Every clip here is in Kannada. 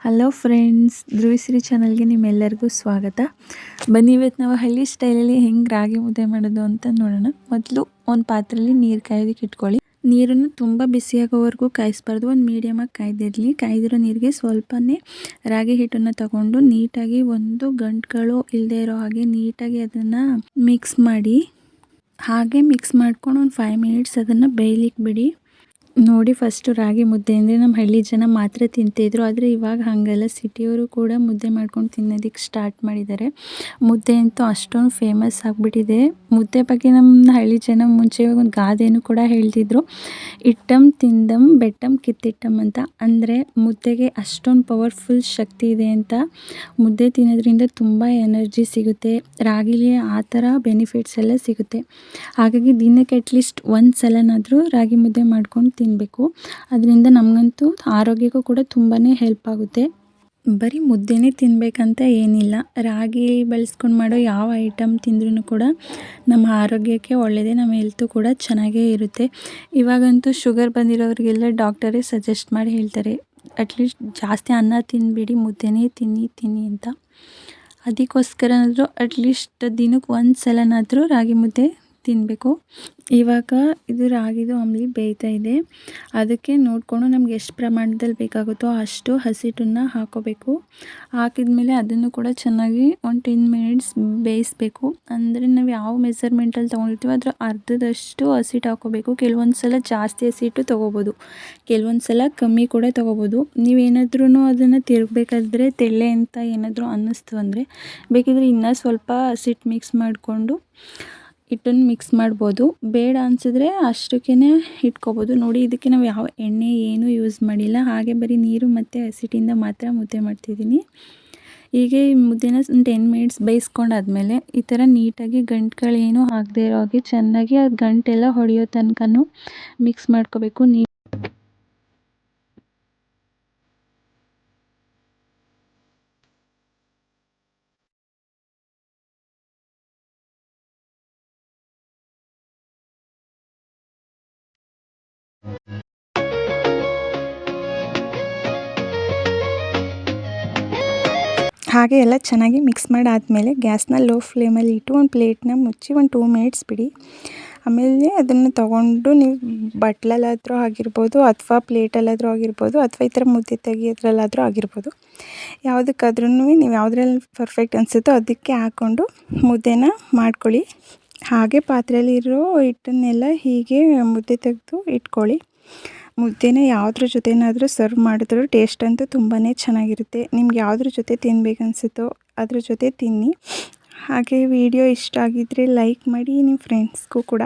ಹಲೋ ಫ್ರೆಂಡ್ಸ್ ಧ್ರುವಿಸಿರಿ ಚಾನಲ್ಗೆ ನಿಮ್ಮೆಲ್ಲರಿಗೂ ಸ್ವಾಗತ. ಬನ್ನಿ ಇವತ್ತು ನಾವು ಹಳ್ಳಿ ಸ್ಟೈಲಲ್ಲಿ ಹೆಂಗೆ ರಾಗಿ ಮುದ್ದೆ ಮಾಡೋದು ಅಂತ ನೋಡೋಣ. ಮೊದಲು ಒಂದು ಪಾತ್ರೆಯಲ್ಲಿ ನೀರು ಕಾಯೋದಕ್ಕೆ ಇಟ್ಕೊಳ್ಳಿ. ನೀರನ್ನು ತುಂಬ ಬಿಸಿಯಾಗೋವರೆಗೂ ಕಾಯಿಸ್ಬಾರ್ದು, ಒಂದು ಮೀಡಿಯಮಾಗಿ ಕಾಯ್ದಿರಲಿ. ಕಾಯ್ದಿರೋ ನೀರಿಗೆ ಸ್ವಲ್ಪನೇ ರಾಗಿ ಹಿಟ್ಟನ್ನು ತಗೊಂಡು ನೀಟಾಗಿ ಒಂದು ಗಂಟುಗಳು ಇಲ್ಲದೆ ಇರೋ ಹಾಗೆ ನೀಟಾಗಿ ಅದನ್ನು ಮಿಕ್ಸ್ ಮಾಡಿ. ಹಾಗೆ ಮಿಕ್ಸ್ ಮಾಡ್ಕೊಂಡು ಒಂದು ಫೈವ್ ಮಿನಿಟ್ಸ್ ಅದನ್ನು ಬೇಯಲಿಕ್ಕೆ ಬಿಡಿ ನೋಡಿ ಫಸ್ಟು ರಾಗಿ ಮುದ್ದೆ ಅಂದರೆ ನಮ್ಮ ಹಳ್ಳಿ ಜನ ಮಾತ್ರ ತಿಂತಿದ್ರು ಆದರೆ ಇವಾಗ ಹಾಗಲ್ಲ. ಸಿಟಿಯವರು ಕೂಡ ಮುದ್ದೆ ಮಾಡ್ಕೊಂಡು ತಿನ್ನೋದಕ್ಕೆ ಸ್ಟಾರ್ಟ್ ಮಾಡಿದ್ದಾರೆ. ಮುದ್ದೆ ಅಂತೂ ಅಷ್ಟೊಂದು ಫೇಮಸ್ ಆಗಿಬಿಟ್ಟಿದೆ. ಮುದ್ದೆ ಬಗ್ಗೆ ನಮ್ಮ ಹಳ್ಳಿ ಜನ ಮುಂಚೆ ಒಂದು ಗಾದೆನೂ ಕೂಡ ಹೇಳ್ತಿದ್ರು. ಇಟ್ಟಮ್ ತಿಂದಮ್ ಬೆಟ್ಟಂ ಕಿತ್ತಿಟ್ಟಮ್ ಅಂತ. ಅಂದರೆ ಮುದ್ದೆಗೆ ಅಷ್ಟೊಂದು ಪವರ್ಫುಲ್ ಶಕ್ತಿ ಇದೆ ಅಂತ ಮುದ್ದೆ ತಿನ್ನೋದ್ರಿಂದ ತುಂಬ ಎನರ್ಜಿ ಸಿಗುತ್ತೆ. ರಾಗಿಲಿ ಆ ಥರ ಬೆನಿಫಿಟ್ಸ್ ಎಲ್ಲ ಸಿಗುತ್ತೆ. ಹಾಗಾಗಿ ದಿನಕ್ಕೆ ಅಟ್ಲೀಸ್ಟ್ ಒಂದು ಸಲನಾದರೂ ರಾಗಿ ಮುದ್ದೆ ಮಾಡ್ಕೊಂಡು ತಿನ್ನಬೇಕು ಅದರಿಂದ ನಮಗಂತೂ ಆರೋಗ್ಯಕ್ಕೂ ಕೂಡ ತುಂಬಾ ಹೆಲ್ಪ್ ಆಗುತ್ತೆ. ಬರೀ ಮುದ್ದೆನೇ ತಿನ್ನಬೇಕಂತ ಏನಿಲ್ಲ. ರಾಗಿ ಬಳಸ್ಕೊಂಡು ಮಾಡೋ ಯಾವ ಐಟಮ್ ತಿಂದ್ರೂ ಕೂಡ ನಮ್ಮ ಆರೋಗ್ಯಕ್ಕೆ ಒಳ್ಳೆಯದೇ ನಮ್ಮ ಹೆಲ್ತು ಕೂಡ ಚೆನ್ನಾಗೇ ಇರುತ್ತೆ. ಇವಾಗಂತೂ ಶುಗರ್ ಬಂದಿರೋರಿಗೆಲ್ಲ ಡಾಕ್ಟರೇ ಸಜೆಸ್ಟ್ ಮಾಡಿ ಹೇಳ್ತಾರೆ ಅಟ್ಲೀಸ್ಟ್ ಜಾಸ್ತಿ ಅನ್ನ ತಿನ್ನಬೇಡಿ ಮುದ್ದೆನೇ ತಿನ್ನಿ ತಿನ್ನಿ ಅಂತ. ಅದಕ್ಕೋಸ್ಕರನಾದರೂ ಅಟ್ಲೀಸ್ಟ್ ದಿನಕ್ಕೆ ಒಂದು ಸಲನಾದರೂ ರಾಗಿ ಮುದ್ದೆ ತಿನ್ನಬೇಕು ಇವಾಗ ಇದು ರಾಗಿದು ಅಂಬಲಿ ಬೇಯ್ತಾ ಇದೆ. ಅದಕ್ಕೆ ನೋಡಿಕೊಂಡು ನಮ್ಗೆ ಎಷ್ಟು ಪ್ರಮಾಣದಲ್ಲಿ ಬೇಕಾಗುತ್ತೋ ಅಷ್ಟು ಹಸಿಟ್ಟನ್ನು ಹಾಕೋಬೇಕು. ಹಾಕಿದ ಮೇಲೆ ಅದನ್ನು ಕೂಡ ಚೆನ್ನಾಗಿ ಒಂದು ಟೆನ್ ಮಿನಿಟ್ಸ್ ಬೇಯಿಸ್ಬೇಕು. ಅಂದರೆ ನಾವು ಯಾವ ಮೆಸರ್ಮೆಂಟಲ್ಲಿ ತೊಗೊಂಡಿರ್ತೀವೋ ಅದರ ಅರ್ಧದಷ್ಟು ಹಸಿಟ್ಟು ಹಾಕೋಬೇಕು. ಕೆಲವೊಂದು ಸಲ ಜಾಸ್ತಿ ಹಸಿಟ್ಟು ತೊಗೋಬೋದು. ಕೆಲವೊಂದು ಸಲ ಕಮ್ಮಿ ಕೂಡ ತೊಗೋಬೋದು. ನೀವೇನಾದ್ರೂ ಅದನ್ನು ತಿರುಗಬೇಕಾದ್ರೆ ತೆಳ್ಳೆ ಅಂತ ಏನಾದರೂ ಅನ್ನಿಸ್ತು ಅಂದರೆ ಬೇಕಿದ್ರೆ ಇನ್ನೂ ಸ್ವಲ್ಪ ಹಸಿಟ್ಟು ಮಿಕ್ಸ್ ಮಾಡಿಕೊಂಡು ಹಿಟ್ಟನ್ನು ಮಿಕ್ಸ್ ಮಾಡ್ಬೋದು. ಬೇಡ ಅನಿಸಿದ್ರೆ ಅಷ್ಟಕ್ಕೇ ಇಟ್ಕೋಬೋದು. ನೋಡಿ, ಇದಕ್ಕೆ ನಾವು ಯಾವ ಎಣ್ಣೆ ಏನೂ ಯೂಸ್ ಮಾಡಿಲ್ಲ. ಹಾಗೆ ಬರೀ ನೀರು ಮತ್ತು ಹಸಿಟ್ಟಿಂದ ಮಾತ್ರ ಮುದ್ದೆ ಮಾಡ್ತಿದ್ದೀನಿ. ಹೀಗೆ ಮುದ್ದೆನ ಟೆನ್ ಮಿನಿಟ್ಸ್ ಬೇಯಿಸ್ಕೊಂಡಾದ್ಮೇಲೆ ಈ ಥರ ನೀಟಾಗಿ ಗಂಟುಗಳೇನು ಹಾಕದೇ ಇರೋ ಹಾಗೆ ಚೆನ್ನಾಗಿ ಅದು ಗಂಟೆಲ್ಲ ಹೊಡೆಯೋ ತನಕನೂ ಮಿಕ್ಸ್ ಮಾಡ್ಕೋಬೇಕು. ನೀ ಹಾಗೆ ಎಲ್ಲ ಚೆನ್ನಾಗಿ ಮಿಕ್ಸ್ ಮಾಡಾದಮೇಲೆ ಗ್ಯಾಸ್ನ ಲೋ ಫ್ಲೇಮಲ್ಲಿ ಇಟ್ಟು ಒಂದು ಪ್ಲೇಟ್ನ ಮುಚ್ಚಿ ಒಂದು ಟೂ ಮಿನಿಟ್ಸ್ ಬಿಡಿ. ಆಮೇಲೆ ಅದನ್ನು ತೊಗೊಂಡು ನೀವು ಬಟ್ಲಲ್ಲಾದರೂ ಆಗಿರ್ಬೋದು ಅಥವಾ ಪ್ಲೇಟಲ್ಲಾದರೂ ಆಗಿರ್ಬೋದು ಅಥವಾ ಈ ಥರ ಮುದ್ದೆ ತೆಗಿಯೋದ್ರಲ್ಲಾದರೂ ಆಗಿರ್ಬೋದು. ಯಾವುದಕ್ಕಾದ್ರೂ ನೀವು ಯಾವುದ್ರಲ್ಲಿ ಪರ್ಫೆಕ್ಟ್ ಅನಿಸುತ್ತೋ ಅದಕ್ಕೆ ಹಾಕ್ಕೊಂಡು ಮುದ್ದೆನ ಮಾಡ್ಕೊಳ್ಳಿ. ಹಾಗೆ ಪಾತ್ರೆಯಲ್ಲಿರೋ ಹಿಟ್ಟನ್ನೆಲ್ಲ ಹೀಗೆ ಮುದ್ದೆ ತೆಗೆದು ಇಟ್ಕೊಳ್ಳಿ. ಮುದ್ದೆನ ಯಾವುದ್ರ ಜೊತೆನಾದರೂ ಸರ್ವ್ ಮಾಡಿದ್ರು ಟೇಸ್ಟ್ ಅಂತೂ ತುಂಬಾ ಚೆನ್ನಾಗಿರುತ್ತೆ. ನಿಮ್ಗೆ ಯಾವುದ್ರ ಜೊತೆ ತಿನ್ಬೇಕನ್ಸುತ್ತೋ ಅದ್ರ ಜೊತೆ ತಿನ್ನಿ. ಹಾಗೆ ವಿಡಿಯೋ ಇಷ್ಟ ಆಗಿದ್ದರೆ ಲೈಕ್ ಮಾಡಿ ನಿಮ್ಮ ಫ್ರೆಂಡ್ಸ್ಗೂ ಕೂಡ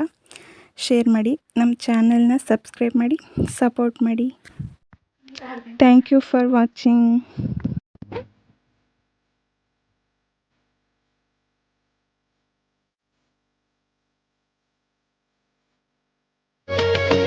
ಶೇರ್ ಮಾಡಿ. ನಮ್ಮ ಚಾನಲ್ನ ಸಬ್ಸ್ಕ್ರೈಬ್ ಮಾಡಿ ಸಪೋರ್ಟ್ ಮಾಡಿ. Thank you for watching